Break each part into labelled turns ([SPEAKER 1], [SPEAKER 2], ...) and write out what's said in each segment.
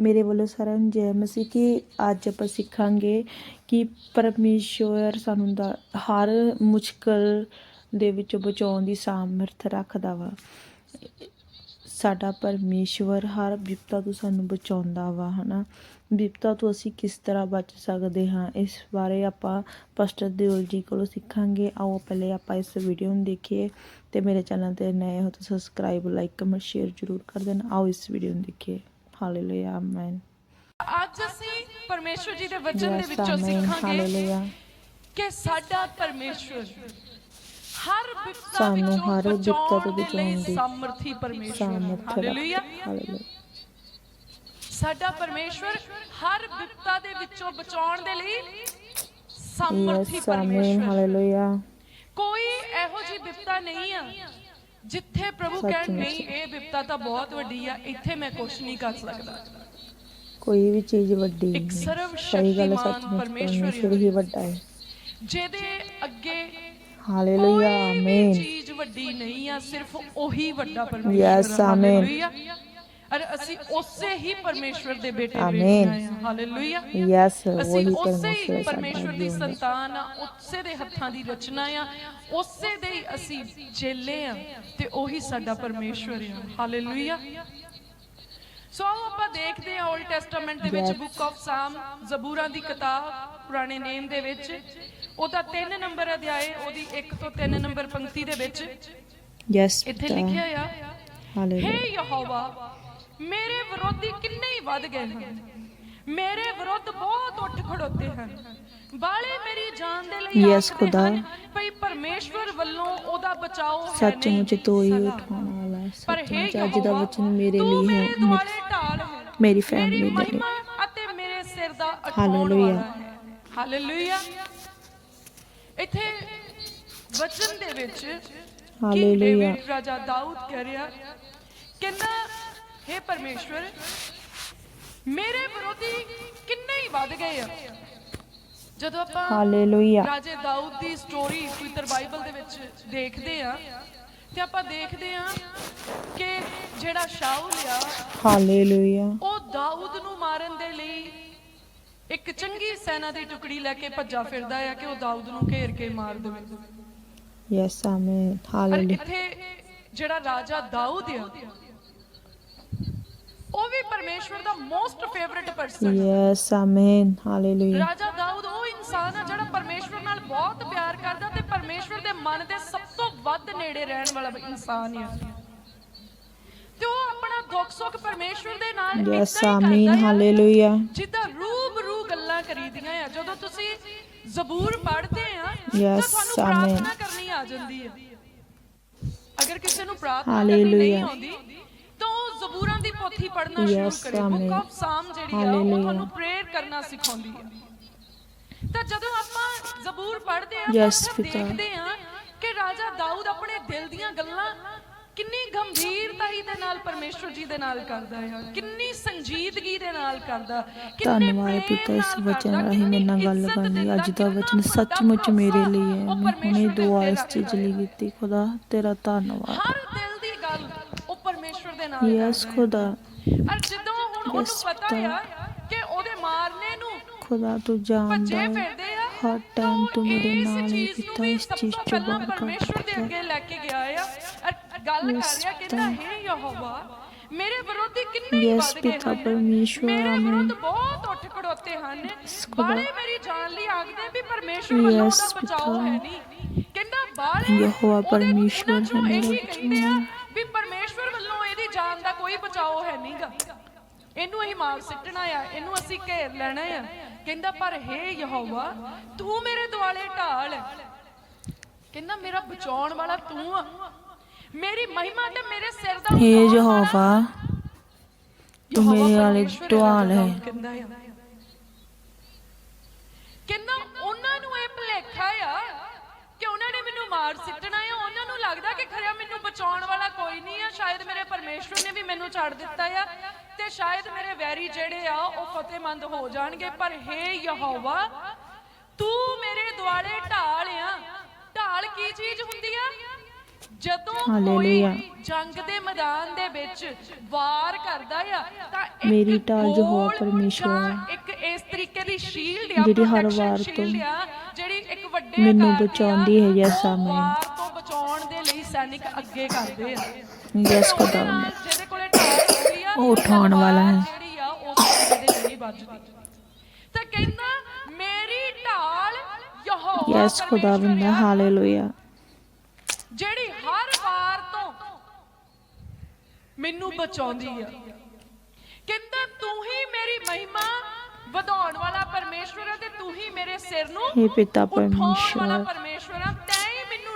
[SPEAKER 1] ਮੇਰੇ ਵੱਲੋਂ ਸਾਰਿਆਂ ਨੂੰ ਜੈ ਮਸੀਹ ਕਿ ਅੱਜ ਆਪਾਂ ਸਿੱਖਾਂਗੇ ਕਿ ਪਰਮੇਸ਼ਵਰ ਸਾਨੂੰ ਦਾ ਹਰ ਮੁਸ਼ਕਲ ਦੇ ਵਿੱਚੋਂ ਬਚਾਉਣ ਦੀ ਸਾਮਰਥ ਰੱਖਦਾ ਵਾ। ਸਾਡਾ ਪਰਮੇਸ਼ਵਰ ਹਰ ਵਿਪਤਾ ਤੋਂ ਸਾਨੂੰ ਬਚਾਉਂਦਾ ਵਾ, ਹਨਾ। ਵਿਪਤਾ ਤੋਂ ਅਸੀਂ ਕਿਸ ਤਰ੍ਹਾਂ ਬਚ ਸਕਦੇ ਹਾਂ, ਇਸ ਬਾਰੇ ਆਪਾਂ ਪਸਟਰ ਦਿਓਲ ਜੀ ਕੋਲੋਂ ਸਿੱਖਾਂਗੇ। ਆਓ ਪਹਿਲੇ ਆਪਾਂ ਇਸ ਵੀਡੀਓ ਨੂੰ ਦੇਖੀਏ ਤੇ ਮੇਰੇ ਚੈਨਲ ਤੇ ਨਏ ਹੋ ਤਾਂ ਸਬਸਕ੍ਰਾਈਬ ਲਾਈਕ ਕਮੈਂਟ ਸ਼ੇਅਰ ਜ਼ਰੂਰ ਕਰ ਦੇਣਾ। ਆਓ ਇਸ ਵੀਡੀਓ ਨੂੰ ਦੇਖੀਏ। ਹਾਲੇਲੂਇਆ ਆਮੇਨ
[SPEAKER 2] ਅੱਜ ਅਸੀਂ ਪਰਮੇਸ਼ਵਰ ਜੀ ਦੇ ਵਚਨ ਦੇ ਵਿੱਚੋਂ ਸਿੱਖਾਂਗੇ ਕਿ ਸਾਡਾ ਪਰਮੇਸ਼ਵਰ ਹਰ
[SPEAKER 1] ਸਾਨੂੰ
[SPEAKER 2] ਵਿੱਚੋਂ
[SPEAKER 1] ਹਰ ਵਿਪਤਾ ਤੋਂ
[SPEAKER 2] ਬਚਾਉਣ ਦੇ ਸਾਮਰਥੀ ਪਰਮੇਸ਼ਵਰ ਹਾਲੇਲੂਇਆ
[SPEAKER 1] ਹਾਲੇਲੂਇਆ
[SPEAKER 2] ਸਾਡਾ ਪਰਮੇਸ਼ਵਰ ਹਰ ਵਿਪਤਾ ਦੇ ਵਿੱਚੋਂ ਬਚਾਉਣ ਦੇ ਲਈ ਸਾਮਰਥੀ ਪਰਮੇਸ਼ਵਰ
[SPEAKER 1] ਹਾਲੇਲੂਇਆ
[SPEAKER 2] ਕੋਈ ਇਹੋ ਜੀ ਵਿਪਤਾ ਨਹੀਂ ਆ ਜਿੱਥੇ ਪ੍ਰਭੂ ਕਹਿਣ। ਨਹੀਂ ਇਹ ਵਿਪਤਾ ਤਾਂ ਬਹੁਤ ਵੱਡੀ ਆ ਇੱਥੇ ਮੈਂ ਕੁਝ ਨਹੀਂ ਕਰ ਸਕਦਾ
[SPEAKER 1] ਕੋਈ ਵੀ ਚੀਜ਼ ਵੱਡੀ
[SPEAKER 2] ਇੱਕ
[SPEAKER 1] ਨਹੀਂ
[SPEAKER 2] ਸਰਵ
[SPEAKER 1] ਹੈ,
[SPEAKER 2] ਸ਼ਕਤੀਮਾਨ ਪਰਮੇਸ਼ਵਰ
[SPEAKER 1] ਹੀ ਵੱਡਾ ਹੈ
[SPEAKER 2] ਜਿਹਦੇ ਅੱਗੇ
[SPEAKER 1] ਹਾਲੇਲੂਇਆ ਆਮੇਨ
[SPEAKER 2] ਚੀਜ਼ ਵੱਡੀ ਨਹੀਂ ਆ ਸਿਰਫ ਉਹੀ ਵੱਡਾ ਪਰਮੇਸ਼ਵਰ
[SPEAKER 1] Yes,
[SPEAKER 2] ਆ।
[SPEAKER 1] amen.
[SPEAKER 2] ਅਰ ਅਸੀਂ ਉਸੇ ਹੀ ਪਰਮੇਸ਼ਵਰ ਦੇ ਬੇਟੇ. ਬੇਟੀਆਂ ਹਾਲੇਲੂਇਆ
[SPEAKER 1] ਯੈਸ
[SPEAKER 2] ਅਸੀਂ ਉਸੇ ਹੀ
[SPEAKER 1] ਪਰਮੇਸ਼ਵਰ
[SPEAKER 2] ਦੀ। ਸੰਤਾਨ ਆ ਉਸੇ ਦੇ ਹੱਥਾਂ ਦੀ ਰਚਨਾ ਆ ਉਸੇ ਦੇ ਹੀ ਅਸੀਂ ਚੇਲੇ ਆ ਤੇ ਉਹੀ ਸਾਡਾ ਪਰਮੇਸ਼ਵਰ ਆ। ਹਾਲੇਲੂਇਆ ਸੋ ਆਓ ਆਪਾਂ ਦੇਖਦੇ ਹਾਂ ਓਲਡ ਟੈਸਟਾਮੈਂਟ ਦੇ ਵਿੱਚ. ਬੁੱਕ ਆਫ ਸਾਮ ਜ਼ਬੂਰਾਂ ਦੀ ਕਿਤਾਬ ਪੁਰਾਣੇ ਨੇਮ ਦੇ ਵਿੱਚ। ਉਹਦਾ 3 ਨੰਬਰ ਅਧਿਆਏ ਉਹਦੀ 1 ਤੋਂ 3 ਨੰਬਰ ਪੰਕਤੀ ਦੇ ਵਿੱਚ।
[SPEAKER 1] ਯੈਸ
[SPEAKER 2] ਇੱਥੇ ਲਿਖਿਆ ਆ
[SPEAKER 1] ਹਾਲੇਲੂਇਆ
[SPEAKER 2] ਹੇ ਯਹੋਵਾ ਮੇਰੇ ਵਿਰੋਧੀ ਕਿੰਨੇ ਹੀ ਵੱਧ ਗਏ ਹਨ। ਮੇਰੇ ਵਿਰੁੱਧ ਬਹੁਤ ਉੱਠ ਖੜੋਤੇ ਹਨ। ਬਾਲੇ ਮੇਰੀ ਜਾਨ ਦੇ ਲਈ ਆਖਦੇ
[SPEAKER 1] ਖੁਦਾ।
[SPEAKER 2] ਭਈ ਪਰਮੇਸ਼ਵਰ ਵੱਲੋਂ ਉਹਦਾ ਬਚਾਓ ਹੈ
[SPEAKER 1] ਸੱਚਮੁੱਚ ਤੂੰ ਹੀ। ਉਠਾਉਣ ਵਾਲਾ ਹੈ।
[SPEAKER 2] ਪਰ ਹੇ
[SPEAKER 1] ਸੱਚਮੁੱਚ ਅੱਜ ਦਾ ਵਚਨ ਮੇਰੇ ਲਈ ਹੈ
[SPEAKER 2] ਮੇਰੇ
[SPEAKER 1] family ਦੇ ਲਈ।
[SPEAKER 2] ਅਤੇ ਮੇਰੇ ਸਿਰ ਦਾ
[SPEAKER 1] ਹਾਲੇਲੂਇਆ।
[SPEAKER 2] ਹਾਲੇਲੂਇਆ। ਇੱਥੇ ਵਚਨ ਦੇ ਵਿੱਚ
[SPEAKER 1] ਹਾਲੇਲੂਇਆ।
[SPEAKER 2] ਰਾਜਾ ਦਾਊਦ ਕਹਿ ਰਿਹਾ ਕਹਿੰਦਾ हे ਪਰਮੇਸ਼ਵਰ ਮੇਰੇ ਵਿਰੋਧੀ ਕਿੰਨੇ ਹੀ ਵੱਧ ਗਏ ਆ। ਜਦੋਂ ਆਪਾਂ
[SPEAKER 1] ਹਾਲੇਲੂਇਆ।
[SPEAKER 2] ਰਾਜੇ ਦਾਊਦ ਦੀ ਸਟੋਰੀ ਪਵਿੱਤਰ ਬਾਈਬਲ ਦੇ ਵਿੱਚ ਦੇਖਦੇ ਆ ਤੇ ਆਪਾਂ ਦੇਖਦੇ ਆ ਕਿ ਜਿਹੜਾ ਸ਼ਾਉਲ ਆ
[SPEAKER 1] ਹਾਲੇਲੂਇਆ।
[SPEAKER 2] ਉਹ ਦਾਊਦ ਨੂੰ ਮਾਰਨ ਦੇ ਲਈ ਇੱਕ ਚੰਗੀ ਸੈਨਾ ਦੀ ਟੁਕੜੀ ਲੈ ਕੇ ਭੱਜਾ ਫਿਰਦਾ ਆ ਕਿ ਉਹ ਦਾਊਦ ਨੂੰ ਘੇਰ ਕੇ ਮਾਰ ਦੇਵੇ।
[SPEAKER 1] ਯੈਸ ਆਮੇਨ ਹਾਲੇਲੂਇਆ
[SPEAKER 2] ਇੱਥੇ ਜਿਹੜਾ ਰਾਜਾ ਦਾਊਦ ਆ ਉਹ ਵੀ ਪਰਮੇਸ਼ਵਰ ਦਾ most favourite person
[SPEAKER 1] yes amen hallelujah
[SPEAKER 2] ਰਾਜਾ ਦਾਊਦ ਉਹ ਇਨਸਾਨ ਆ ਜਿਹੜਾ ਪਰਮੇਸ਼ਵਰ ਨਾਲ ਬਹੁਤ ਪਿਆਰ ਕਰਦਾ ਤੇ ਪਰਮੇਸ਼ਵਰ ਦੇ ਮਨ ਦੇ ਸਭ ਤੋਂ ਵੱਧ ਨੇੜੇ ਰਹਿਣ ਵਾਲਾ ਇਨਸਾਨ ਆ। ਤੇ ਉਹ ਆਪਣਾ ਦੁੱਖ ਸੁੱਖ ਪਰਮੇਸ਼ਵਰ ਦੇ ਨਾਲ
[SPEAKER 1] ਯੈਸ
[SPEAKER 2] ਹੀ
[SPEAKER 1] ਆਮੀਨ ਹਾਲੇਲੂਇਆ
[SPEAKER 2] ਜਿੱਦਾਂ ਰੂਬਰੂ ਗੱਲਾਂ ਕਰੀਦੀਆਂ ਆ। ਜਦੋਂ ਤੁਸੀਂ ਜ਼ਬੂਰ ਪੜ੍ਹਦੇ ਆ ਤਾਂ ਤੁਹਾਨੂੰ
[SPEAKER 1] amen.
[SPEAKER 2] ਪ੍ਰਾਰਥਨਾ ਕਰਨੀ ਆ ਜਾਂਦੀ ਹੈ ਅਗਰ ਕਿਸੇ ਨੂੰ ਪ੍ਰਾਰਥਨਾ ਕਰਨੀ. ਨਹੀਂ ਆਉਂਦੀ ਪੋਥੀ ਪੜ੍ਹਨਾ ਸ਼ੁਰੂ ਕਰੇ ਬੁੱਕ. ਆਫ ਸਾਮ ਜਿਹੜੀ ਆ ਉਹ. ਤੁਹਾਨੂੰ ਪ੍ਰੇਅਰ ਕਰਨਾ ਸਿਖਾਉਂਦੀ ਹੈ ਤਾਂ ਜਦੋਂ ਆਪਾਂ ਜ਼ਬੂਰ ਪੜ੍ਹਦੇ ਆ ਤਾਂ। ਦੇਖਦੇ ਆ ਕਿ ਰਾਜਾ ਦਾਊਦ ਆਪਣੇ ਦਿਲ ਦੀਆਂ ਗੱਲਾਂ ਕਿੰਨੀ ਗੰਭੀਰਤਾਈ ਦੇ ਨਾਲ ਪਰਮੇਸ਼ਵਰ ਜੀ ਦੇ ਨਾਲ ਕਰਦਾ ਹੈ ਕਿੰਨੀ ਸੰਜੀਦਗੀ ਦੇ ਨਾਲ ਕਰਦਾ
[SPEAKER 1] ਧੰਨਵਾਦ ਪਿਤਾ ਇਸ ਵਚਨ ਰਾਹੀਂ ਮੇਰੇ ਨਾਲ ਗੱਲ ਕਰਨੀ ਅੱਜ ਦਾ ਵਚਨ ਸੱਚਮੁੱਚ ਮੇਰੇ ਲਈ ਹੈ ਮੈਂ ਹੁਣੇ ਦੁਆ ਇਸ ਚੀਜ਼ ਲਈ ਕੀਤੀ ਖੁਦਾ ਤੇਰਾ ਧੰਨਵਾਦ ਯੈਸ। ਖੁਦਾ
[SPEAKER 2] ਔਰ ਜਦੋਂ ਹੁਣ ਉਹਨੂੰ ਪਤਾ। ਆ ਕਿ ਉਹਦੇ ਮਾਰਨੇ ਨੂੰ
[SPEAKER 1] ਖੁਦਾ ਤੂੰ ਜਾਣਦਾ ਹੈ ਹਰ ਟਾਈਮ ਤੂੰ ਮੇਰੇ ਨਾਲ ਹੈ
[SPEAKER 2] ਵੀ
[SPEAKER 1] ਇਸ ਚੀਜ਼
[SPEAKER 2] ਤੋਂ
[SPEAKER 1] ਬਾਹਰ
[SPEAKER 2] ਪਰਮੇਸ਼ਵਰ ਦੇ ਅੱਗੇ ਲੈ ਕੇ ਗਿਆ ਆ ਗੱਲ ਕਰ ਰਿਹਾ ਕਹਿੰਦਾ। ਹੈ ਯਹੋਵਾ ਮੇਰੇ ਵਿਰੋਧੀ ਕਿੰਨੇ ਹੀ ਵੱਧ ਗਏ ਹਨ
[SPEAKER 1] ਪਰਮੇਸ਼ਵਰ,
[SPEAKER 2] ਮੇਰੇ। ਵਿਰੁੱਧ ਬਹੁਤ ਉੱਠ ਖੜੋਤੇ ਹਨ। ਬਾਲੇ ਮੇਰੀ ਜਾਨ ਲਈ ਆਖਦੇ ਵੀ ਪਰਮੇਸ਼ਵਰ ਵੱਲੋਂ ਉਹਦਾ ਬਚਾਓ। ਹੈ ਨਹੀਂ ਕਹਿੰਦਾ ਬਾਲੇ
[SPEAKER 1] ਯਹੋਵਾ
[SPEAKER 2] ਚੋਂ
[SPEAKER 1] ਹੈ ਮੇਰਾ
[SPEAKER 2] ਇਹੀ ਜਾਨ ਦਾ ਕੋਈ ਬਚਾਓ ਹੈ ਨਹੀਂਗਾ ਇਹਨੂੰ ਅਸੀਂ ਮਾਰ ਸਿੱਟਣਾ ਆ ਇਹਨੂੰ ਅਸੀਂ ਘੇਰ ਲੈਣਾ ਆ। ਕਹਿੰਦਾ ਪਰ ਹੇ ਯਹੋਵਾ ਤੂੰ ਮੇਰੇ ਦੁਆਲੇ ਢਾਲ। ਕਹਿੰਦਾ ਮੇਰਾ ਬਚਾਉਣ ਵਾਲਾ ਤੂੰ ਆ। ਮੇਰੀ ਮਹਿਮਾ ਤੇ ਮੇਰੇ ਸਿਰ ਦਾ
[SPEAKER 1] ਯਹੋਵਾ
[SPEAKER 2] ਵਾਲਾ
[SPEAKER 1] ਤੂੰ ਮੇਰੇ ਵਾਲੇ ਢਾਲ ਹੈ।
[SPEAKER 2] ਕਹਿੰਦਾ ਆ। ਕਹਿੰਦਾ ਉਹਨਾਂ ਨੂੰ ਇਹ ਭੁਲੇਖਾ ਆ ਕਿ ਉਹਨਾਂ ਨੇ ਮੈਨੂੰ ਮਾਰ ਸਿੱਟਣਾ ਲੱਗਦਾ ਕਿ ਖਰਿਆ ਮੈਨੂੰ ਬਚਾਉਣ ਵਾਲਾ ਕੋਈ ਨਹੀਂ ਆ ਸ਼ਾਇਦ ਮੇਰੇ ਪਰਮੇਸ਼ਵਰ ਨੇ ਵੀ ਮੈਨੂੰ ਛੱਡ ਦਿੱਤਾ ਆ ਤੇ ਸ਼ਾਇਦ ਮੇਰੇ ਵੈਰੀ ਜਿਹੜੇ ਆ ਉਹ ਫਤਿਹਮੰਦ ਹੋ ਜਾਣਗੇ ਪਰ ਹੇ ਯਹੋਵਾ ਤੂੰ ਮੇਰੇ ਦੁਆਲੇ ਢਾਲ ਆ ਢਾਲ ਕੀ ਚੀਜ਼ ਹੁੰਦੀ ਆ ਜਦੋਂ। ਕੋਈ ਜੰਗ ਦੇ ਮੈਦਾਨ ਦੇ ਵਿੱਚ ਵਾਰ ਕਰਦਾ ਆ ਤਾਂ ਇੱਕ
[SPEAKER 1] ਮੇਰੀ ਢਾਲ
[SPEAKER 2] ਜਾਂ
[SPEAKER 1] ਆ।
[SPEAKER 2] ਇੱਕ ਇਸ ਤਰੀਕੇ ਦੀ ਸ਼ੀਲਡ ਆ
[SPEAKER 1] ਜਿਹੜੀ ਹਰ ਵਾਰ ਤੋਂ
[SPEAKER 2] ਜਿਹੜੀ ਇੱਕ ਵੱਡੇ
[SPEAKER 1] ਮੈਨੂੰ ਬਚਾਉਂਦੀ ਹੈ, yes,
[SPEAKER 2] ਉਹ ਬਚਾਉਣ ਦੇ ਲਈ ਸੈਨਿਕ ਅੱਗੇ ਕਰਦੇ ਆ।
[SPEAKER 1] ਯੈਸ ਖੁਦਾ
[SPEAKER 2] ਜਿਹਦੇ ਕੋਲੇ ਢਾਲ ਹੁੰਦੀ ਆ
[SPEAKER 1] ਉਹ ਉਠਾਉਣ ਵਾਲਾ ਹੈ।
[SPEAKER 2] ਜਿਹੜੀ ਆ ਉਸ ਬੰਦੇ ਦੇ ਨਹੀਂ ਵੱਜਦੀ। ਤਾਂ ਕਹਿੰਦਾ ਮੇਰੀ ਢਾਲ ਯਹੋਵਾ
[SPEAKER 1] ਯੈਸ ਖੁਦਾ ਬੰਦਾ ਹਾਲੇਲੂਇਆ
[SPEAKER 2] ਜਿਹੜੀ ਹਰ ਵਾਰ ਤੋਂ ਮੈਨੂੰ ਬਚਾਉਂਦੀ ਆ। ਕਹਿੰਦਾ ਤੂੰ ਹੀ ਮੇਰੀ ਮਹਿਮਾ ਵਧਾਉਣ ਵਾਲਾ ਪਰਮੇਸ਼ਵਰ ਹੈ ਤੇ ਤੂੰ ਹੀ ਮੇਰੇ ਸਿਰ ਨੂੰ
[SPEAKER 1] ਹੇ ਪਿਤਾ
[SPEAKER 2] ਉਠਾਉਣ ਵਾਲਾ
[SPEAKER 1] ਪਰਮੇਸ਼ਵਰ।
[SPEAKER 2] ਪਰਮੇਸ਼ਵਰ ਹੀ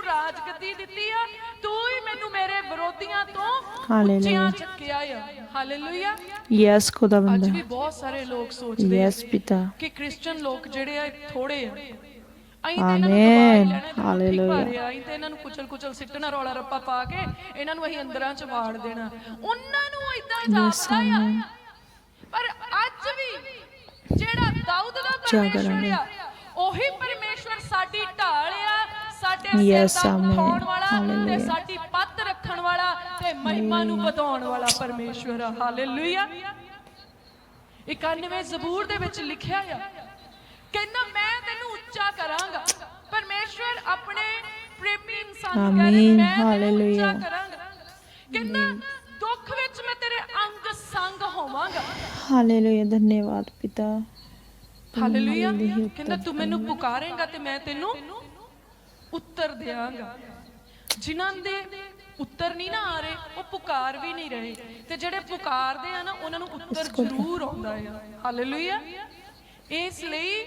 [SPEAKER 2] ਰਾਜਗੱਦੀ ਦਿੱਤੀ ਆ ਤੂੰ ਹੀ ਮੈਨੂੰ ਮੇਰੇ ਵਿਰੋਧੀਆਂ ਤੋਂ
[SPEAKER 1] ਹਾਲੇਲੂਇਆ।
[SPEAKER 2] ਉੱਚਿਆਂ ਚੱਕਿਆ ਆ ਹਾਲੇਲੂਇਆ
[SPEAKER 1] ਯੈਸ ਖੁਦਾ
[SPEAKER 2] ਅੱਜ ਵੀ ਬਹੁਤ ਸਾਰੇ ਲੋਕ ਸੋਚਦੇ
[SPEAKER 1] ਯੈਸ
[SPEAKER 2] ਆ
[SPEAKER 1] ਪਿਤਾ
[SPEAKER 2] ਕਿ ਕ੍ਰਿਸਚੀਅਨ ਲੋਕ ਜਿਹੜੇ ਆ ਥੋੜੇ ਆ ਅਸੀਂ ਤੇ। ਇਹਨਾਂ ਨੂੰ ਦਬਾਈ ਲੈਣਾ
[SPEAKER 1] ਹਾਲੇਲੂਇਆ।
[SPEAKER 2] ਹਾਲੇਲੂਇਆ ਅਸੀਂ ਤੇ ਇਹਨਾਂ ਨੂੰ ਕੁਚਲ ਕੁਚਲ ਸਿੱਟਣਾ ਰੌਲਾ ਰੱਪਾ ਪਾ ਕੇ ਇਹਨਾਂ ਨੂੰ ਅਸੀਂ ਅੰਦਰਾਂ ਚ ਵਾੜ ਦੇਣਾ ਉਹਨਾਂ ਨੂੰ ਇਦਾਂ ਜਾਪਦਾ ਆ
[SPEAKER 1] ਆਮੇਨ।
[SPEAKER 2] ਪਰ ਅੱਜ ਵੀ ਜਿਹੜਾ ਦਾਊਦ ਦਾ
[SPEAKER 1] ਜਾਗਰਨ
[SPEAKER 2] ਪਰਮੇਸ਼ਵਰ
[SPEAKER 1] ਹੈ।
[SPEAKER 2] ਆ ਉਹੀ ਪਰਮੇਸ਼ਵਰ ਸਾਡੀ ਢਾਲ ਆ
[SPEAKER 1] Yes, ਆਮੇਨ।
[SPEAKER 2] ਉਠਾਉਣ ਵਾਲਾ ਤੇ
[SPEAKER 1] ਹਾਲੇਲੂਇਆ।
[SPEAKER 2] ਸਾਡੀ ਪੱਤ ਰੱਖਣ ਵਾਲਾ ਤੇ ਮਹਿਮਾ ਨੂੰ ਵਧਾਉਣ ਵਾਲਾ ਪਰਮੇਸ਼ਵਰ ਆ। ਹਾਲੇਲੂਇਆ 91 ਜ਼ਬੂਰ ਦੇ ਵਿੱਚ ਲਿਖਿਆ ਆ ਕਹਿੰਦਾ ਮੈਂ ਤੈਨੂੰ ਉੱਚਾ ਕਰਾਂਗਾ। ਪਰਮੇਸ਼ਵਰ ਆਪਣੇ ਪ੍ਰੇਮੀ ਇਨਸਾਨ ਨੂੰ ਕਹਿ ਰਿਹਾ
[SPEAKER 1] ਆਮੀਨ,
[SPEAKER 2] ਮੈਂ ਤੈਨੂੰ
[SPEAKER 1] ਹਾਲੇਲੂਇਆ।
[SPEAKER 2] ਉੱਚਾ ਕਰਾਂਗਾ। ਕਹਿੰਦਾ ਦੁੱਖ ਵਿੱਚ ਮੈਂ ਤੇਰੇ ਅੰਗ ਸੰਗ ਹੋਵਾਂਗਾ।
[SPEAKER 1] ਹਾਲੇਲੂਇਆ ਧੰਨਵਾਦ ਪਿਤਾ।
[SPEAKER 2] ਹਾਲੇਲੂਇਆ। ਕਹਿੰਦਾ ਤੂੰ ਮੈਨੂੰ ਪੁਕਾਰੇਂਗਾ ਤੇ ਮੈਂ ਤੈਨੂੰ ਉੱਤਰ ਦਿਆਂਗਾ। ਜਿਨ੍ਹਾਂ ਦੇ ਉੱਤਰ ਨਹੀਂ ਨਾ ਆ ਰਹੇ ਉਹ ਪੁਕਾਰ ਵੀ ਨਹੀਂ ਰਹੇ। ਤੇ ਜਿਹੜੇ ਪੁਕਾਰਦੇ ਆ ਨਾ ਉਹਨਾਂ ਨੂੰ ਉੱਤਰ ਜ਼ਰੂਰ ਆਉਂਦਾ ਆ। ਹਾਲੇਲੂਇਆ ਇਸ ਲਈ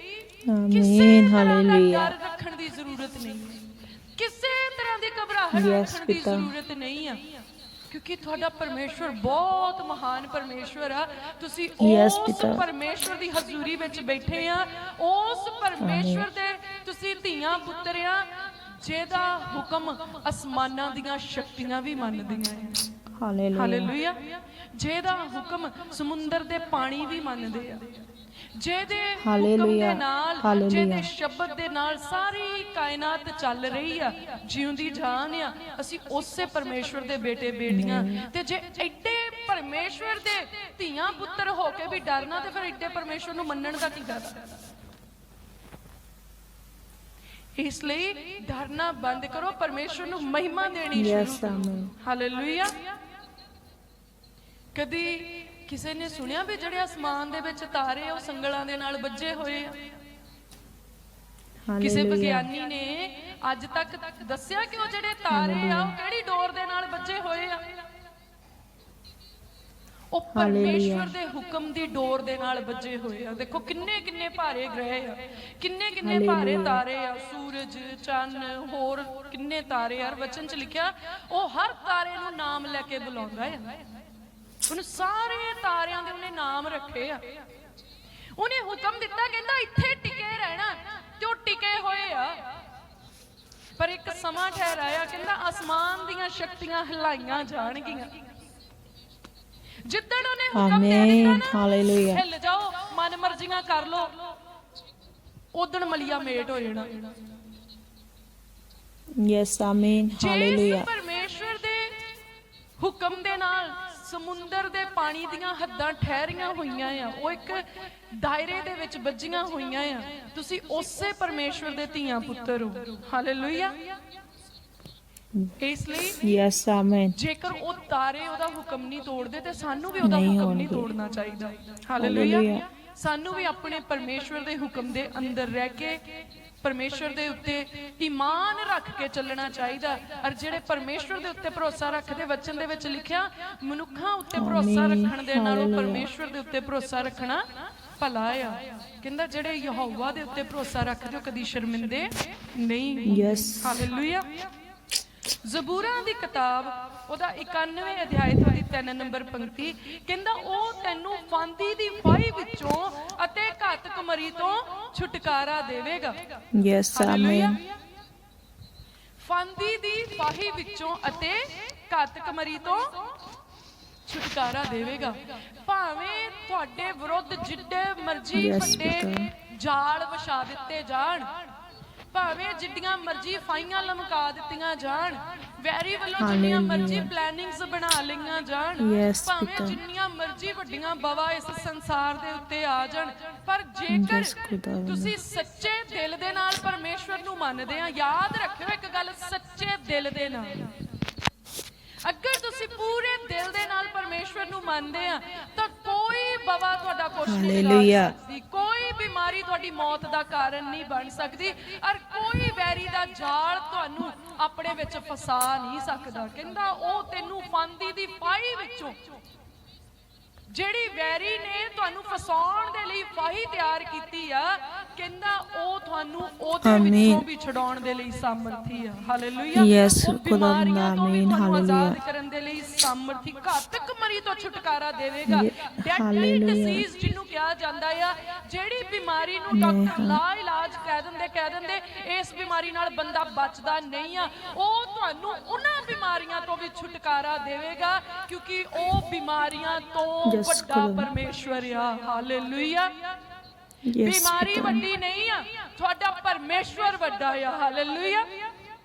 [SPEAKER 2] ਕਿਸੇ
[SPEAKER 1] ਹਾਲੇਲੂਇਆ
[SPEAKER 2] ਰੱਖਣ ਦੀ ਜ਼ਰੂਰਤ ਨਹੀਂ ਕਿਸੇ ਤਰ੍ਹਾਂ ਦੀ ਘਬਰਾਹਟ ਰੱਖਣ ਦੀ। ਜ਼ਰੂਰਤ ਨਹੀਂ ਆ। ਕਿਉਂਕਿ ਤੁਹਾਡਾ ਪਰਮੇਸ਼ਵਰ ਬਹੁਤ ਮਹਾਨ ਪਰਮੇਸ਼ਵਰ ਆ। ਤੁਸੀਂ ਉਸ। ਪਰਮੇਸ਼ਵਰ ਦੀ ਹਜ਼ੂਰੀ ਵਿੱਚ ਬੈਠੇ ਆ। ਉਸ ਪਰਮੇਸ਼ਵਰ ਦੇ ਤੁਸੀਂ ਧੀਆਂ ਪੁੱਤਰ ਆ। ਜਿਹਦਾ ਹੁਕਮ ਅਸਮਾਨਾਂ ਦੀਆਂ ਸ਼ਕਤੀਆਂ ਵੀ ਮੰਨਦੀਆਂ ਹੈ।
[SPEAKER 1] ਹਾਲੇਲੂਇਆ
[SPEAKER 2] ਹਾਲੇਲੂਇਆ ਜਿਹਦਾ ਹੁਕਮ ਸਮੁੰਦਰ ਦੇ ਪਾਣੀ ਵੀ ਮੰਨਦੇ ਆ। ਜਿਹਦੇ ਹੁਕਮ ਦੇ ਨਾਲ। ਜਿਹਦੇ ਸ਼ਬਦ ਦੇ ਨਾਲ ਸਾਰੀ ਕਾਇਨਾਤ ਚੱਲ ਰਹੀ ਆ ਜਿਉਂਦੀ ਜਾਨ ਆ ਅਸੀਂ ਉਸੇ ਪਰਮੇਸ਼ਵਰ ਦੇ ਬੇਟੇ ਬੇਟੀਆਂ ਤੇ ਜੇ ਐਡੇ ਪਰਮੇਸ਼ਵਰ ਦੇ ਧੀਆਂ ਪੁੱਤਰ ਹੋ ਕੇ ਵੀ ਡਰਨਾ ਤੇ ਫਿਰ ਐਡੇ ਪਰਮੇਸ਼ਵਰ ਨੂੰ ਮੰਨਣ ਦਾ ਕੀ ਫਾਇਦਾ? ਇਸ ਲਈ ਡਰਨਾ ਬੰਦ ਕਰੋ ਪਰਮੇਸ਼ਵਰ ਨੂੰ ਮਹਿਮਾ ਦੇਣੀ
[SPEAKER 1] ਯੈਸ
[SPEAKER 2] ਸ਼ੁਰੂ
[SPEAKER 1] ਆਮੀਨ
[SPEAKER 2] ਹਾਲੇਲੂਇਆ ਕਦੀ ਕਿਸੇ ਨੇ ਸੁਣਿਆ ਵੀ ਜਿਹੜੇ ਅਸਮਾਨ ਦੇ ਵਿੱਚ ਤਾਰੇ ਉਹ ਸੰਗਲਾਂ ਦੇ ਨਾਲ ਵੱਜੇ ਹੋਏ ਆ? ਕਿਸੇ ਵਿਗਿਆਨੀ ਨੇ ਅੱਜ ਤੱਕ ਦੱਸਿਆ ਕਿ ਉਹ ਜਿਹੜੇ ਤਾਰੇ ਆ ਉਹ ਕਿਹੜੀ ਡੋਰ ਦੇ ਨਾਲ ਵੱਜੇ ਹੋਏ ਆ? ਉਹ ਪਰਮੇਸ਼ਵਰ ਦੇ ਹੁਕਮ ਦੀ ਡੋਰ ਦੇ ਨਾਲ ਵੱਜੇ ਹੋਏ ਆ। ਦੇਖੋ ਕਿੰਨੇ ਕਿੰਨੇ ਭਾਰੇ ਗ੍ਰਹਿ ਆ ਕਿੰਨੇ ਕਿੰਨੇ ਭਾਰੇ ਤਾਰੇ ਆ। ਸੂਰਜ ਚੰਨ ਹੋਰ ਕਿੰਨੇ ਤਾਰੇ ਆ। ਵਚਨ ਚ ਲਿਖਿਆ ਉਹ ਹਰ ਤਾਰੇ ਨੂੰ ਨਾਮ ਲੈ ਕੇ ਬੁਲਾਉਂਦਾ ਆ। ਉਹਨੂੰ ਸਾਰੇ ਤਾਰਿਆਂ ਦੇ ਉਹਨੇ ਨਾਮ ਰੱਖੇ ਆ। ਉਹਨੇ ਹੁਕਮ ਦਿੱਤਾ ਕਹਿੰਦਾ ਇੱਥੇ ਟਿਕੇ ਰਹਿਣਾ ਤੇ ਉਹ ਟਿਕੇ ਹੋਏ ਆ? ਪਰ ਇੱਕ ਸਮਾਂ ਠਹਿਰਾਇਆ ਕਹਿੰਦਾ ਅਸਮਾਨ ਦੀਆਂ ਸ਼ਕਤੀਆਂ ਹਿਲਾਈਆਂ ਜਾਣਗੀਆਂ। ਜਿੱਦਣ ਉਹਨੇ ਹੁਕਮ ਦੇ ਦਿੱਤਾ
[SPEAKER 1] ਆਮੀਨ
[SPEAKER 2] ਨਾ
[SPEAKER 1] ਹਾਲੇਲੂਇਆ
[SPEAKER 2] ਹਿੱਲ ਜਾਓ ਮਨ ਮਰਜ਼ੀਆਂ ਕਰ ਲੋ ਉਦਣ ਮਲੀਆ ਮੇਟ ਹੋ ਜਾਣਾ।
[SPEAKER 1] ਯੈਸ ਆਮੀਨ ਹਾਲੇਲੂਇਆ
[SPEAKER 2] ਪਰਮੇਸ਼ਵਰ ਦੇ ਹੁਕਮ ਦੇ ਨਾਲ ਸਮੁੰਦਰ ਦੇ ਪਾਣੀ ਦੀਆਂ ਹੱਦਾਂ ਠਹਿਰੀਆਂ ਹੋਈਆਂ ਆ ਉਹ ਇੱਕ ਦਾਇਰੇ ਦੇ ਵਿੱਚ ਵੱਜੀਆਂ ਹੋਈਆਂ ਆ ਤੁਸੀਂ ਉਸੇ ਪਰਮੇਸ਼ਵਰ ਦੇ ਧੀਆਂ ਪੁੱਤਰ ਹੋ। ਹਾਲੇਲੂਇਆ ਇਸ ਲਈ
[SPEAKER 1] ਯੈਸ ਆਮੀਨ
[SPEAKER 2] ਜੇਕਰ ਉਹ ਤਾਰੇ ਉਹਦਾ ਹੁਕਮ ਨਹੀਂ ਤੋੜਦੇ ਤੇ ਸਾਨੂੰ ਵੀ ਉਹਦਾ
[SPEAKER 1] ਨਹੀਂ
[SPEAKER 2] ਹੁਕਮ ਨਹੀਂ
[SPEAKER 1] ਹੋਣਗੇ।
[SPEAKER 2] ਤੋੜਨਾ ਚਾਹੀਦਾ ਹਾਲੇਲੂਇਆ
[SPEAKER 1] ਹਾਲੇਲੂਇਆ।
[SPEAKER 2] ਸਾਨੂੰ ਵੀ ਆਪਣੇ ਪਰਮੇਸ਼ਵਰ ਦੇ ਹੁਕਮ ਦੇ ਅੰਦਰ ਰਹਿ ਕੇ ਪਰਮੇਸ਼ਵਰ ਦੇ ਉੱਤੇ ਈਮਾਨ ਰੱਖ ਕੇ ਚੱਲਣਾ ਚਾਹੀਦਾ ਔਰ ਜਿਹੜੇ ਪਰਮੇਸ਼ਵਰ ਦੇ ਉੱਤੇ ਭਰੋਸਾ ਰੱਖਦੇ ਵਚਨ ਦੇ ਵਿੱਚ ਲਿਖਿਆ ਮਨੁੱਖਾਂ ਉੱਤੇ ਭਰੋਸਾ
[SPEAKER 1] ਆਮੀਨ।
[SPEAKER 2] ਰੱਖਣ ਦੇ ਨਾਲੋਂ
[SPEAKER 1] ਹਾਲੇਲੂਇਆ।
[SPEAKER 2] ਪਰਮੇਸ਼ਵਰ ਦੇ ਉੱਤੇ ਭਰੋਸਾ ਰੱਖਣਾ ਭਲਾ ਆ ਕਹਿੰਦਾ ਜਿਹੜੇ ਯਹੋਵਾ ਦੇ ਉੱਤੇ ਭਰੋਸਾ ਰੱਖਦੇ ਉਹ ਕਦੀ ਸ਼ਰਮਿੰਦੇ ਨਹੀਂ
[SPEAKER 1] Yes.
[SPEAKER 2] ਹਾਲੇਲੂਇਆ ਜ਼ਬੂਰਾਂ ਦੀ ਕਿਤਾਬ ਉਹਦਾ 91 ਅਧਿਆਇ ਤੋਂ ਦੀ 3 ਨੰਬਰ ਪੰਕਤੀ ਕਹਿੰਦਾ ਉਹ ਤੈਨੂੰ ਫਾਂਦੀ ਦੀ ਫਾਹੀ ਵਿੱਚੋਂ ਅਤੇ ਘਾਤਕ ਮਰੀ ਤੋਂ ਛੁਟਕਾਰਾ ਦੇਵੇਗਾ।
[SPEAKER 1] ਯੈਸ ਆਮੀਨ
[SPEAKER 2] ਫਾਂਦੀ ਦੀ ਫਾਹੀ ਵਿੱਚੋਂ ਅਤੇ ਘਾਤਕ ਮਰੀ ਤੋਂ ਛੁਟਕਾਰਾ ਦੇਵੇਗਾ। ਭਾਵੇਂ ਤੁਹਾਡੇ ਵਿਰੁੱਧ ਜਿੱਡੇ ਮਰਜ਼ੀ ਵੱਡੇ। ਜਾਲ ਵਿਛਾ ਦਿੱਤੇ ਜਾਣ ਭਾਵੇਂ ਜਿੱਡੀਆਂ ਮਰਜ਼ੀ ਫਾਈਆਂ ਲਮਕਾ ਦਿੱਤੀਆਂ ਜਾਣ ਵੈਰੀ ਵੱਲੋਂ ਜਿੰਨੀਆਂ. ਮਰਜ਼ੀ ਪਲੈਨਿੰਗਸ ਬਣਾ ਲਈਆਂ ਜਾਣ
[SPEAKER 1] Yes,
[SPEAKER 2] ਭਾਵੇਂ
[SPEAKER 1] ਪਿਤਾ।
[SPEAKER 2] ਜਿੰਨੀਆਂ ਮਰਜ਼ੀ ਵੱਡੀਆਂ ਬਵਾ ਇਸ ਸੰਸਾਰ ਦੇ ਉੱਤੇ ਆ ਜਾਣ ਪਰ ਜੇਕਰ
[SPEAKER 1] Yes, ਖੁਦਾਵੰਦ।
[SPEAKER 2] ਤੁਸੀਂ ਸੱਚੇ ਦਿਲ ਦੇ ਨਾਲ ਪਰਮੇਸ਼ਵਰ ਨੂੰ ਮੰਨਦੇ ਆ ਯਾਦ ਰੱਖਿਓ ਇੱਕ ਗੱਲ ਸੱਚੇ ਦਿਲ ਦੇ ਨਾਲ ਅਗਰ ਤੁਸੀਂ ਪੂਰੇ ਦਿਲ ਦੇ ਨਾਲ ਪਰਮੇਸ਼ਵਰ ਨੂੰ ਮੰਨਦੇ ਆ ਤਾਂ ਕੋਈ ਬਵਾ ਤੁਹਾਡਾ ਕੁਛ ਨਹੀਂ
[SPEAKER 1] Hallelujah.
[SPEAKER 2] ਬਿਮਾਰੀ ਤੁਹਾਡੀ ਮੌਤ ਦਾ ਕਾਰਨ ਨਹੀਂ ਬਣ ਸਕਦੀ ਔਰ ਕੋਈ ਵੈਰੀ ਦਾ ਜਾਲ ਤੁਹਾਨੂੰ ਆਪਣੇ ਵਿੱਚ ਫਸਾ ਨਹੀਂ ਸਕਦਾ ਕਹਿੰਦਾ ਉਹ ਤੈਨੂੰ ਫਾਂਦੀ ਦੀ ਫਾਈ ਵਿੱਚੋਂ ਜਿਹੜੀ ਵੈਰੀ ਨੇ ਤੁਹਾਨੂੰ ਫਸਾਉਣ ਦੇ ਲਈ ਫਾਹੀ ਤਿਆਰ ਕੀਤੀ ਆ ਕਹਿੰਦਾ ਉਹ ਤੁਹਾਨੂੰ ਉਹਦੇ। ਵਿੱਚੋਂ ਵੀ ਛਡਾਉਣ ਦੇ ਲਈ ਸਾਮਰਥੀ ਆ ਹਾਲੇਲੂਇਆ ਬਿਮਾਰੀਆਂ ਤੋਂ ਵੀ
[SPEAKER 1] ਆਮੀਨ, ਹਾਲੇਲੂਇਆ।
[SPEAKER 2] ਕਰਨ ਦੇ ਲਈ ਸਾਮਰਥੀ ਘਾਤਕ ਮਰੀ ਤੋਂ ਛੁਟਕਾਰਾ ਦੇਵੇਗਾ ਡੈਡਲੀ। ਡਿਸੀਜ਼ ਜਿਹਨੂੰ ਕਿਹਾ ਜਾਂਦਾ ਆ ਜਿਹੜੀ ਬਿਮਾਰੀ ਨੂੰ ਡਾਕਟਰ ਲਾ ਇਲਾਜ ਕਹਿ ਦਿੰਦੇ ਕਹਿ ਦਿੰਦੇ ਇਸ ਬਿਮਾਰੀ ਨਾਲ ਬੰਦਾ ਬਚਦਾ ਨਹੀਂ ਆ ਉਹ ਤੁਹਾਨੂੰ ਉਹਨਾਂ ਬਿਮਾਰੀਆਂ ਤੋਂ ਵੀ ਛੁਟਕਾਰਾ ਦੇਵੇਗਾ ਕਿਉਂਕਿ ਉਹ ਬਿਮਾਰੀਆਂ ਤੋਂ ਵੱਡਾ। ਪਰਮੇਸ਼ਵਰ ਆ ਹਾਲੇਲੂਇਆ ਬਿਮਾਰੀ ਵੱਡੀ ਨਹੀਂ ਆ ਤੁਹਾਡਾ ਪਰਮੇਸ਼ਵਰ ਵੱਡਾ ਆ ਹਾਲੇਲੂਇਆ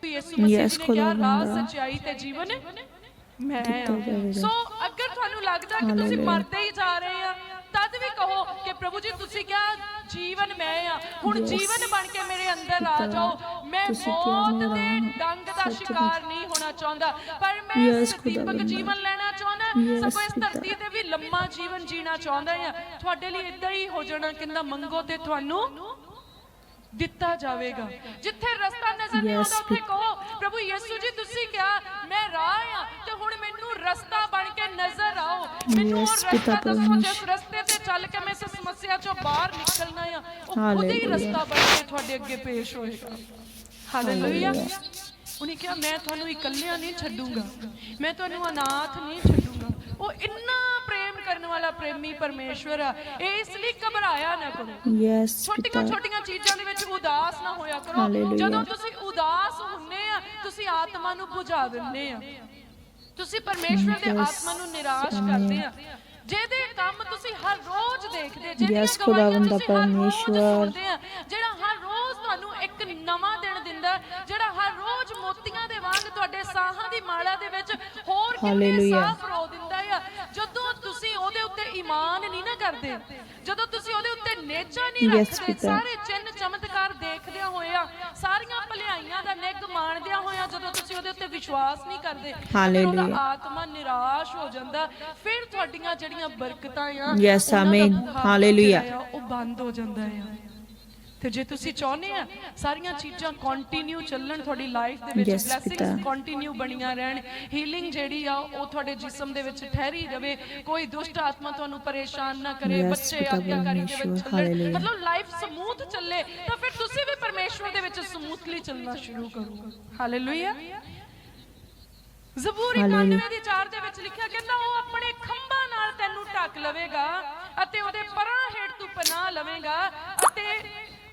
[SPEAKER 2] ਯਿਸੂ ਮਸੀਹ ਨੇ ਕਿਹਾ ਰਾਹ। ਸੱਚਾਈ ਤੇ ਜੀਵਨ ਮੈਂ। ਸੋ ਅਗਰ ਤੁਹਾਨੂੰ ਲੱਗਦਾ ਕਿ ਤੁਸੀਂ। ਮਰਦੇ ਹੀ ਜਾ ਰਹੇ ਆ ਤਦ ਵੀ ਕਹੋ ਕਿ ਪ੍ਰਭੂ ਜੀ ਤੁਸੀਂ ਕਿਹਾ ਜੀਵਨ ਮੈਂ ਆ। ਹੁਣ ਜੀਵਨ ਬਣ ਕੇ ਮੇਰੇ ਅੰਦਰ ਆ ਜਾਓ। ਮੈਂ ਮੌਤ ਦੇ ਡੰਗ ਦਾ ਸ਼ਿਕਾਰ ਨਹੀਂ ਹੋਣਾ ਚਾਹੁੰਦਾ। ਪਰ ਮੈਂ
[SPEAKER 1] ਖੁਦਾਵੰਦ।
[SPEAKER 2] ਜੀਵਨ ਲੈਣਾ ਚਾਹੁੰਦਾ। ਸਗੋਂ ਇਸ। ਧਰਤੀ ਤੇ ਵੀ ਲੰਮਾ ਜੀਵਨ ਜੀਣਾ ਚਾਹੁੰਦਾ ਆ। ਤੁਹਾਡੇ ਲਈ ਇਦਾਂ ਹੀ ਹੋ ਜਾਣਾ ਕਹਿੰਦਾ ਮੰਗੋ ਤੇ ਤੁਹਾਨੂੰ ਦਿੱਤਾ ਜਾਵੇਗਾ। ਜਿੱਥੇ ਰਸਤਾ ਨਜ਼ਰ ਨਹੀਂ ਆਉਂਦਾ ਉੱਥੇ। ਕਹੋ ਪ੍ਰਭੂ ਯਿਸੂ ਜੀ ਤੁਸੀਂ ਕਿਹਾ ਮੈਂ ਰਾਹ ਆ ਤੇ ਹੁਣ ਮੈਨੂੰ ਰਸਤਾ ਬਣ ਕੇ ਨਜ਼ਰ ਆਓ। ਮੈਨੂੰ ਉਹ ਰਸਤਾ ਦੱਸੋ ਜਿਸ। ਰਸਤੇ ਤੇ ਚੱਲ ਕੇ ਮੈਂ ਇਸ ਸਮੱਸਿਆ ਚੋਂ ਬਾਹਰ ਨਿਕਲਣਾ ਆ ਉਹ ਖੁਦ ਹੀ. ਰਸਤਾ ਬਣ ਕੇ ਤੁਹਾਡੇ ਅੱਗੇ ਪੇਸ਼ ਹੋਏਗਾ। ਹਾਲੇਲੂਇਆ ਉਹਨੇ ਕਿਹਾ ਮੈਂ ਤੁਹਾਨੂੰ ਇਕੱਲਿਆਂ ਨਹੀਂ ਛੱਡੂੰਗਾ। ਮੈਂ ਤੁਹਾਨੂੰ ਅਨਾਥ ਨਹੀਂ ਛੱਡੂੰਗਾ। ਉਹ ਇੰਨਾ ਕਰਨ ਵਾਲਾ ਪ੍ਰੇਮੀ ਪਰਮੇਸ਼ਵਰ ਆ ਇਹ ਇਸ ਲਈ ਘਬਰਾਇਆ ਨਾ ਕਰੋ
[SPEAKER 1] ਯੈਸ
[SPEAKER 2] ਛੋਟੀਆਂ ਛੋਟੀਆਂ ਚੀਜ਼ਾਂ ਦੇ ਵਿੱਚ ਉਦਾਸ ਨਾ ਹੋਇਆ ਕਰੋ. ਜਦੋਂ ਤੁਸੀਂ ਉਦਾਸ ਹੁੰਨੇ ਆ ਤੁਸੀਂ ਆਤਮਾ ਨੂੰ ਬੁਝਾ ਦਿੰਦੇ ਆ ਤੁਸੀਂ ਪਰਮੇਸ਼ਵਰ ਦੇ ਆਤਮਾ ਨੂੰ ਨਿਰਾਸ਼. ਕਰਦੇ ਆ ਜਿਹਦੇ ਕੰਮ ਤੁਸੀਂ ਹਰ ਰੋਜ਼ ਦੇਖਦੇ ਜਿਹੜੀਆਂ
[SPEAKER 1] ਖੁਦਾਵੰਦ ਦਾ ਪਰਮੇਸ਼ਵਰ।
[SPEAKER 2] ਜਿਹੜਾ ਹਰ ਰੋਜ਼ ਤੁਹਾਨੂੰ ਇੱਕ ਨਵਾਂ ਦਿਨ ਦਿੰਦਾ ਜਿਹੜਾ ਹਰ ਰੋਜ਼ ਮੋਤੀਆਂ ਦੇ ਵਾਂਗ ਤੁਹਾਡੇ ਸਾਹਾਂ ਦੀ ਮਾਲਾ ਦੇ ਵਿੱਚ ਹੋਰ ਕਿੰਨੇ. ਸਾਹ ਕਰਦੇ ਜਦੋਂ ਤੁਸੀਂ ਉਹਦੇ ਉੱਤੇ ਨੇਚਾ ਨਹੀਂ ਰੱਖਦੇ। ਸਾਰੇ ਚਿੰਨ ਚਮਤਕਾਰ ਦੇਖਦਿਆਂ ਹੋਇਆ ਸਾਰੀਆਂ ਭਲਾਈਆਂ ਦਾ ਨਿੱਘ ਮਾਣਦਿਆਂ ਹੋਇਆ ਜਦੋਂ ਤੁਸੀਂ ਉਹਦੇ ਉੱਤੇ ਵਿਸ਼ਵਾਸ ਨਹੀਂ ਕਰਦੇ
[SPEAKER 1] Hallelujah.
[SPEAKER 2] ਆਤਮਾ ਨਿਰਾਸ਼ ਹੋ ਜਾਂਦਾ ਫਿਰ ਤੁਹਾਡੀਆਂ ਜਿਹੜੀਆਂ ਬਰਕਤਾਂ ਆ
[SPEAKER 1] Yes,
[SPEAKER 2] ਉਹਨਾਂ ਦਾ
[SPEAKER 1] Amen.
[SPEAKER 2] ਬੁਖਾਰ
[SPEAKER 1] Hallelujah.
[SPEAKER 2] ਜਿਹੜਾ ਆ, ਉਹ ਬੰਦ ਹੋ ਜਾਂਦਾ ਆ ਤੇ ਜੇ ਤੁਸੀਂ ਚਾਹੁੰਦੇ ਆ ਸਾਰੀਆਂ ਚੀਜ਼ਾਂ ਕੰਟੀਨਿਊ ਚੱਲਣ ਤੁਹਾਡੀ ਲਾਈਫ ਦੇ ਵਿੱਚ ਬਲੇਸਿੰਗਸ। ਕੰਟੀਨਿਊ ਬਣੀਆਂ ਰਹਿਣ ਹੀਲਿੰਗ ਜਿਹੜੀ ਆ ਉਹ ਤੁਹਾਡੇ ਜਿਸਮ ਦੇ ਵਿੱਚ ਠਹਿਰੀ ਰਵੇ ਕੋਈ ਦੁਸ਼ਟ ਆਤਮਾ ਤੁਹਾਨੂੰ ਪਰੇਸ਼ਾਨ ਨਾ ਕਰੇ ਬੱਚੇ ਆਗਿਆਕਾਰੀ ਦੇ ਵਿੱਚ ਚੱਲਣ. ਮਤਲਬ ਲਾਈਫ ਸਮੂਥ ਚੱਲੇ ਤਾਂ ਫਿਰ ਤੁਸੀਂ ਵੀ ਪਰਮੇਸ਼ਵਰ ਦੇ ਵਿੱਚ ਸਮੂਥਲੀ ਚੱਲਣਾ ਸ਼ੁਰੂ ਕਰੋ ਹਾਲੇਲੂਇਆ ਜ਼ਬੂਰ
[SPEAKER 1] Hallelujah.
[SPEAKER 2] 91 ਦੀ 4 ਦੇ ਵਿੱਚ ਲਿਖਿਆ ਕਹਿੰਦਾ ਉਹ ਆਪਣੇ ਖੰਭਾਂ ਨਾਲ ਤੈਨੂੰ ਢੱਕ ਲਵੇਗਾ ਅਤੇ ਉਹਦੇ ਪਰਾਂ ਹੇਠ ਤੂੰ ਪਨਾਹ ਲਵੇਂਗਾ ਅਤੇ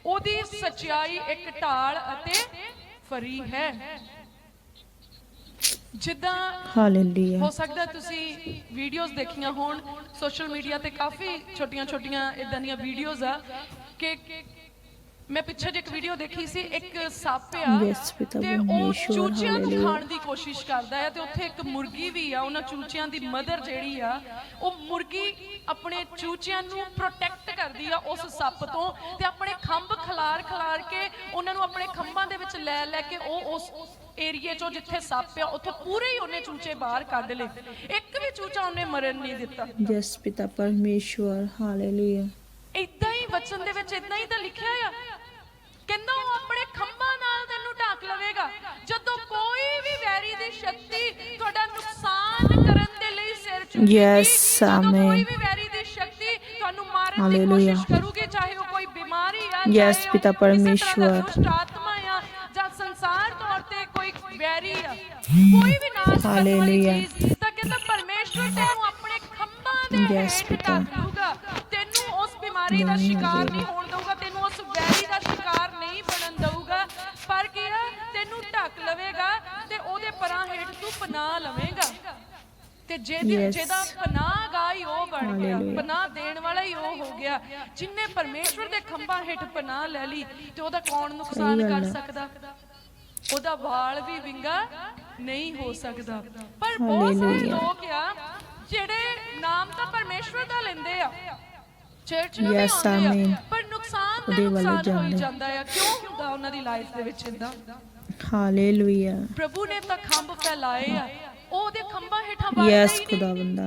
[SPEAKER 2] ਉਹਦੀ ਸਚਾਈ ਇੱਕ ਢਾਲ ਅਤੇ ਫਰੀ ਹੈ। ਜਿੱਦਾਂ
[SPEAKER 1] ਹਾਲੇਲੂਇਆ
[SPEAKER 2] ਹੋ ਸਕਦਾ ਤੁਸੀਂ ਵੀਡੀਓਜ਼ ਦੇਖੀਆਂ ਹੋਣ ਸੋਸ਼ਲ ਮੀਡੀਆ ਤੇ ਕਾਫੀ ਛੋਟੀਆਂ-ਛੋਟੀਆਂ ਇਦਾਂ ਦੀਆਂ ਵੀਡੀਓਜ਼ ਆ ਕਿ ਮੈਂ ਪਿੱਛੇ ਜੇ ਇੱਕ ਵੀਡੀਓ ਦੇਖੀ ਸੀ ਇੱਕ ਸੱਪ ਆ
[SPEAKER 1] Yes, ਪਿਤਾ
[SPEAKER 2] ਤੇ ਉਹ
[SPEAKER 1] ਪਰਮੇਸ਼ਵਰ,
[SPEAKER 2] ਚੂਚਿਆਂ ਨੂੰ
[SPEAKER 1] ਹਾਲੇਲੂਇਆ।
[SPEAKER 2] ਖਾਣ ਦੀ ਕੋਸ਼ਿਸ਼ ਕਰਦਾ ਹੈ ਤੇ ਉੱਥੇ ਇੱਕ ਮੁਰਗੀ ਵੀ ਆ ਉਹਨਾਂ ਚੂਚਿਆਂ ਦੀ ਮਦਰ ਜਿਹੜੀ ਆ ਉਹ ਮੁਰਗੀ ਆਪਣੇ ਚੂਚਿਆਂ ਨੂੰ ਪ੍ਰੋਟੈਕਟ ਕਰਦੀ ਆ ਉਸ ਸੱਪ ਤੋਂ ਤੇ ਆਪਣੇ ਖੰਭ ਖਿਲਾਰ ਖਿਲਾਰ ਕੇ ਉਹਨਾਂ ਨੂੰ ਆਪਣੇ ਖੰਭਾਂ ਦੇ ਵਿੱਚ ਲੈ ਲੈ ਕੇ ਉਹ ਉਸ ਏਰੀਏ ਚੋਂ ਜਿੱਥੇ ਸੱਪ ਆ ਉੱਥੇ ਪੂਰੇ ਹੀ ਉਹਨੇ ਚੂਚੇ ਬਾਹਰ ਕੱਢ ਲਏ। ਇੱਕ ਵੀ ਚੂਚਾ ਉਹਨੇ ਮਰਨ ਨਹੀਂ ਦਿੱਤਾ।
[SPEAKER 1] ਯੈਸ ਪਿਤਾ ਪਰਮੇਸ਼ਵਰ ਹਾਲੇਲੂਇਆ
[SPEAKER 2] ਇਦਾਂ ਹੀ ਵਚਨ ਦੇ ਵਿੱਚ ਇਦਾਂ ਹੀ ਤਾਂ ਲਿਖਿਆ ਆ ਕਹਿੰਦਾ ਉਹ ਆਪਣੇ ਖੰਭਾਂ ਨਾਲ ਤੈਨੂੰ ਢੱਕ ਲਵੇਗਾ ਜਦੋਂ ਕੋਈ ਵੀ ਵੈਰੀ ਦੀ ਸ਼ਕਤੀ ਤੁਹਾਡਾ ਨੁਕਸਾਨ ਕਰਨ ਦੇ ਲਈ ਸਿਰ ਚੁੱਕੇਗੀ
[SPEAKER 1] Yes,
[SPEAKER 2] ਜਦੋਂ ਕੋਈ. ਵੀ ਵੈਰੀ ਦੀ ਸ਼ਕਤੀ ਤੁਹਾਨੂੰ ਮਾਰਨ ਦੀ. ਕੋਸ਼ਿਸ਼ ਕਰੂਗੀ ਚਾਹੇ ਉਹ ਕੋਈ ਬਿਮਾਰੀ ਆ ਉਹ
[SPEAKER 1] ਪਿਤਾ ਪਰਮੇਸ਼ਵਰ।
[SPEAKER 2] ਆਤਮਾ ਆ ਜਾਂ ਸੰਸਾਰ ਤੌਰ ਤੇ ਕੋਈ ਵੈਰੀ ਆ ਕੋਈ ਵੀ ਨਾਸ਼ ਕਰਨ ਵਾਲੀ
[SPEAKER 1] Hallelujah.
[SPEAKER 2] ਚੀਜ਼ ਤਾਂ ਕਹਿੰਦਾ ਪਰਮੇਸ਼ਵਰ ਤੈਨੂੰ ਆਪਣੇ ਖੰਭਾਂ ਦੇ ਹੇਠ। ਢੱਕ ਤੈਨੂੰ ਉਸ ਬਿਮਾਰੀ ਦਾ ਸ਼ਿਕਾਰ ਨਹੀਂ। ਹੋਣ ਪਨਾਹ ਲਵੇਂਗਾ ਤੇ ਜਿਹਦੇ
[SPEAKER 1] Yes.
[SPEAKER 2] ਜਿਹਦਾ ਪਨਾਹ ਗਾਈ ਉਹ ਬਣ ਗਿਆ
[SPEAKER 1] Hallelujah.
[SPEAKER 2] ਪਨਾਹ ਦੇਣ ਵਾਲਾ ਹੀ ਉਹ ਹੋ ਗਿਆ ਜਿਨੇ ਪਰਮੇਸ਼ਵਰ ਦੇ ਖੰਭਾਂ ਹੇਠ ਪਨਾਹ ਲੈ ਲਈ ਤੇ ਉਹਦਾ ਕੌਣ ਨੁਕਸਾਨ
[SPEAKER 1] ਗੱਲ
[SPEAKER 2] ਕਰ
[SPEAKER 1] ਹੈ।
[SPEAKER 2] ਸਕਦਾ ਉਹਦਾ ਵਾਲ ਵੀ ਵਿੰਗਾ ਨਹੀਂ ਹੋ ਸਕਦਾ ਪਰ ਬਹੁਤ ਸਾਰੇ। ਲੋਕ ਆ ਜਿਹੜੇ ਨਾਮ ਤਾਂ ਪਰਮੇਸ਼ਵਰ ਦਾ ਲੈਂਦੇ ਆ ਚਰਚ ਨੂੰ ਵੀ
[SPEAKER 1] Yes,
[SPEAKER 2] ਆਉਂਦੇ ਆ
[SPEAKER 1] amen.
[SPEAKER 2] ਪਰ ਨੁਕਸਾਨ ਤੇ
[SPEAKER 1] ਉਹਦੇ ਵੱਲ
[SPEAKER 2] ਨੁਕਸਾਨ ਹੋਈ
[SPEAKER 1] ਜਾਂਦੇ।
[SPEAKER 2] ਜਾਂਦਾ ਆ ਕਿਉਂ ਹੁੰਦਾ ਉਹਨਾਂ ਦੀ ਲਾਈਫ ਦੇ ਵਿੱਚ ਇਦਾਂ
[SPEAKER 1] ਹਾਲੇਲੂਇਆ।
[SPEAKER 2] ਪ੍ਰਭੂ ਨੇ ਤਾਂ ਖੰਭ ਫੈਲਾਏ ਆ। ਉਹ ਉਹਦੇ ਖੰਭਾਂ ਹੇਠਾਂ ਵੜਦੇ
[SPEAKER 1] ਯੈਸ
[SPEAKER 2] ਹੀ ਨਹੀਂ।
[SPEAKER 1] ਖੁਦਾ ਬੰਦਾ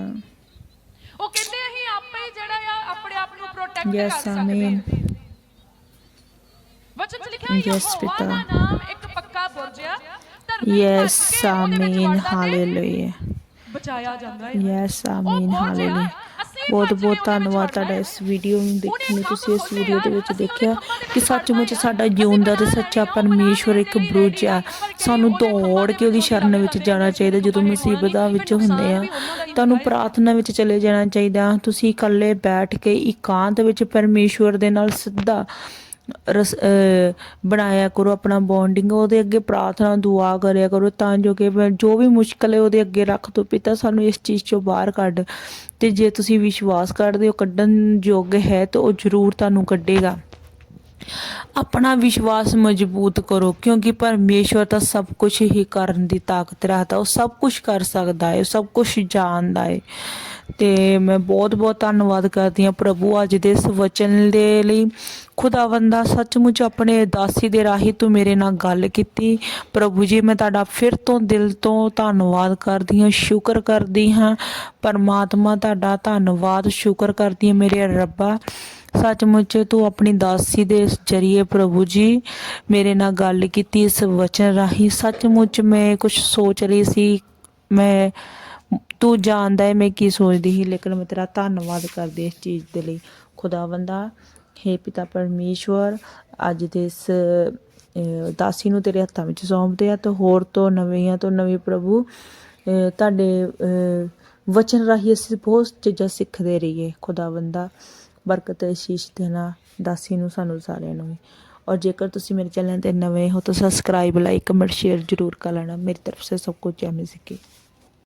[SPEAKER 2] ਉਹ ਕਹਿੰਦੇ ਅਸੀਂ ਆਪੇ ਹੀ ਜਿਹੜਾ ਆ ਆਪਣੇ ਆਪ ਨੂੰ ਪ੍ਰੋਟੈਕਟ
[SPEAKER 1] Yes,
[SPEAKER 2] ਕਰ ਸਕਦੇ
[SPEAKER 1] amen.
[SPEAKER 2] ਹਾਂ। ਵਚਨ ਚ ਲਿਖਿਆ
[SPEAKER 1] Yes,
[SPEAKER 2] ਯਹੋਵਾ
[SPEAKER 1] ਪਿਤਾ।
[SPEAKER 2] ਦਾ ਨਾਮ ਇੱਕ ਪੱਕਾ ਬੁਰਜ ਆ। ਧਰਤੀ
[SPEAKER 1] ਯੈਸ ਆਮੀਨ। ਹਾਲੇਲੂਇਆ।
[SPEAKER 2] ਬਚਾਇਆ ਜਾਂਦਾ ਹੈ
[SPEAKER 1] ਯੈਸ
[SPEAKER 2] ਉਹ
[SPEAKER 1] ਆਮੀਨ
[SPEAKER 2] ਬੁਰਜ ਆ,
[SPEAKER 1] ਹਾਲੇਲੂਇਆ। ਬਹੁਤ ਬਹੁਤ ਧੰਨਵਾਦ ਤੁਹਾਡਾ ਇਸ ਵੀਡੀਓ ਨੂੰ ਦੇਖਣ ਲਈ। ਤੁਸੀਂ ਇਸ ਵੀਡੀਓ ਦੇ ਵਿੱਚ ਦੇਖਿਆ ਕਿ ਸੱਚਮੁੱਚ ਸਾਡਾ
[SPEAKER 2] ਹੈ।
[SPEAKER 1] ਜਿਉਂਦਾ ਤੇ ਸੱਚਾ
[SPEAKER 2] ਬਣਾ
[SPEAKER 1] ਪਰਮੇਸ਼ਵਰ ਇੱਕ
[SPEAKER 2] ਉਹ ਬਣਾ
[SPEAKER 1] ਬਰੁਜ ਆ। ਸਾਨੂੰ ਦੌੜ ਕੇ ਉਹਦੀ ਸ਼ਰਨ ਵਿੱਚ ਜਾਣਾ ਚਾਹੀਦਾ ਜਦੋਂ ਮੁਸੀਬਤਾਂ ਵਿੱਚ ਹੁੰਦੇ ਆ। ਤੁਹਾਨੂੰ ਪ੍ਰਾਰਥਨਾ ਵਿੱਚ ਚਲੇ ਜਾਣਾ ਚਾਹੀਦਾ। ਤੁਸੀਂ ਇਕੱਲੇ ਬੈਠ ਕੇ ਇਕਾਂਤ ਵਿੱਚ ਪਰਮੇਸ਼ਵਰ ਦੇ ਨਾਲ ਸਿੱਧਾ ਰਸ ਬਣਾਇਆ ਕਰੋ ਆਪਣਾ ਬੌਂਡਿੰਗ ਉਹਦੇ ਅੱਗੇ ਪ੍ਰਾਰਥਨਾ, ਦੁਆ ਕਰਿਆ ਕਰੋ ਤਾਂ ਜੋ ਕਿ ਜੋ ਵੀ ਮੁਸ਼ਕਲ ਹੈ ਉਹਦੇ ਅੱਗੇ ਰੱਖ ਦੋ ਪਿਤਾ, ਸਾਨੂੰ ਇਸ ਚੀਜ਼ ਚੋਂ ਬਾਹਰ ਕੱਢ ਤੇ ਜੇ ਤੁਸੀਂ ਵਿਸ਼ਵਾਸ ਕਰਦੇ ਹੋ ਕੱਢਣ ਯੋਗ ਹੈ ਤਾਂ ਉਹ ਜ਼ਰੂਰ ਤੁਹਾਨੂੰ ਕੱਢੇਗਾ। ਆਪਣਾ ਵਿਸ਼ਵਾਸ ਮਜ਼ਬੂਤ ਕਰੋ, ਕਿਉਂਕਿ ਪਰਮੇਸ਼ਵਰ ਤਾਂ ਸਭ ਕੁਝ ਹੀ ਕਰਨ ਦੀ ਤਾਕਤ ਰੱਖਦਾ, ਉਹ ਸਭ ਕੁਝ ਕਰ ਸਕਦਾ ਹੈ ਸਭ ਕੁਝ ਜਾਣਦਾ ਹੈ ਤੇ ਮੈਂ ਬਹੁਤ ਬਹੁਤ ਧੰਨਵਾਦ ਕਰਦੀ ਹਾਂ ਪ੍ਰਭੂ ਅੱਜ ਦੇ ਇਸ ਵਚਨ ਦੇ ਲਈ। ਖੁਦਾਵੰਦਾ ਸੱਚਮੁੱਚ ਆਪਣੇ ਦਾਸੀ ਦੇ ਰਾਹੀਂ ਤੂੰ ਮੇਰੇ ਨਾਲ ਗੱਲ ਕੀਤੀ। ਪ੍ਰਭੂ ਜੀ, ਮੈਂ ਤੁਹਾਡਾ ਫਿਰ ਤੋਂ ਦਿਲ ਤੋਂ ਧੰਨਵਾਦ ਕਰਦੀ ਹਾਂ, ਸ਼ੁਕਰ ਕਰਦੀ ਹਾਂ। ਪਰਮਾਤਮਾ ਤੁਹਾਡਾ ਧੰਨਵਾਦ, ਸ਼ੁਕਰ ਕਰਦੀ ਹਾਂ ਮੇਰੇ ਰੱਬਾ। ਸੱਚਮੁੱਚ ਤੂੰ ਆਪਣੀ ਦਾਸੀ ਦੇ ਜਰੀਏ ਪ੍ਰਭੂ ਜੀ ਮੇਰੇ ਨਾਲ ਗੱਲ ਕੀਤੀ, ਇਸ ਵਚਨ ਰਾਹੀਂ। ਸੱਚਮੁੱਚ ਮੈਂ ਕੁਝ ਸੋਚ ਰਹੀ ਸੀ, ਮੈਂ, ਤੂੰ ਜਾਣਦਾ ਹੈ ਮੈਂ ਕੀ ਸੋਚਦੀ ਸੀ, ਲੇਕਿਨ ਮੈਂ ਤੇਰਾ ਧੰਨਵਾਦ ਕਰਦੀ ਇਸ ਚੀਜ਼ ਦੇ ਲਈ। ਖੁਦਾਵੰਦਾ ਹੈ ਪਿਤਾ ਪਰਮੇਸ਼ਵਰ, ਅੱਜ ਦੇ ਇਸ ਦਾਸੀ ਨੂੰ ਤੇਰੇ ਹੱਥਾਂ ਵਿੱਚ ਸੌਂਪਦੇ ਆ ਤੇ ਹੋਰ ਤੋਂ ਨਵੀਆਂ ਤੋਂ ਨਵੀਂ ਪ੍ਰਭੂ ਤੁਹਾਡੇ ਵਚਨ ਰਾਹੀਂ ਅਸੀਂ ਬਹੁਤ ਚੀਜ਼ਾਂ ਸਿੱਖਦੇ ਰਹੀਏ। ਖੁਦਾਵੰਦਾ ਬਰਕਤ ਅਸ਼ੀਸ਼ ਦੇਣਾ ਦਾਸੀ ਨੂੰ ਸਾਨੂੰ ਸਾਰਿਆਂ ਨੂੰ ਵੀ। ਔਰ ਜੇਕਰ ਤੁਸੀਂ ਮੇਰੇ ਚੈਨਲ ਤੇ ਨਵੇਂ ਹੋ ਤਾਂ ਸਬਸਕ੍ਰਾਈਬ ਲਾਈਕ ਕਮੈਂਟ ਸ਼ੇਅਰ ਜ਼ਰੂਰ ਕਰ ਲੈਣਾ। ਮੇਰੀ ਤਰਫ ਸੇ ਸਭ ਕੁਝ ਐਵੇਂ ਮਸੀਹ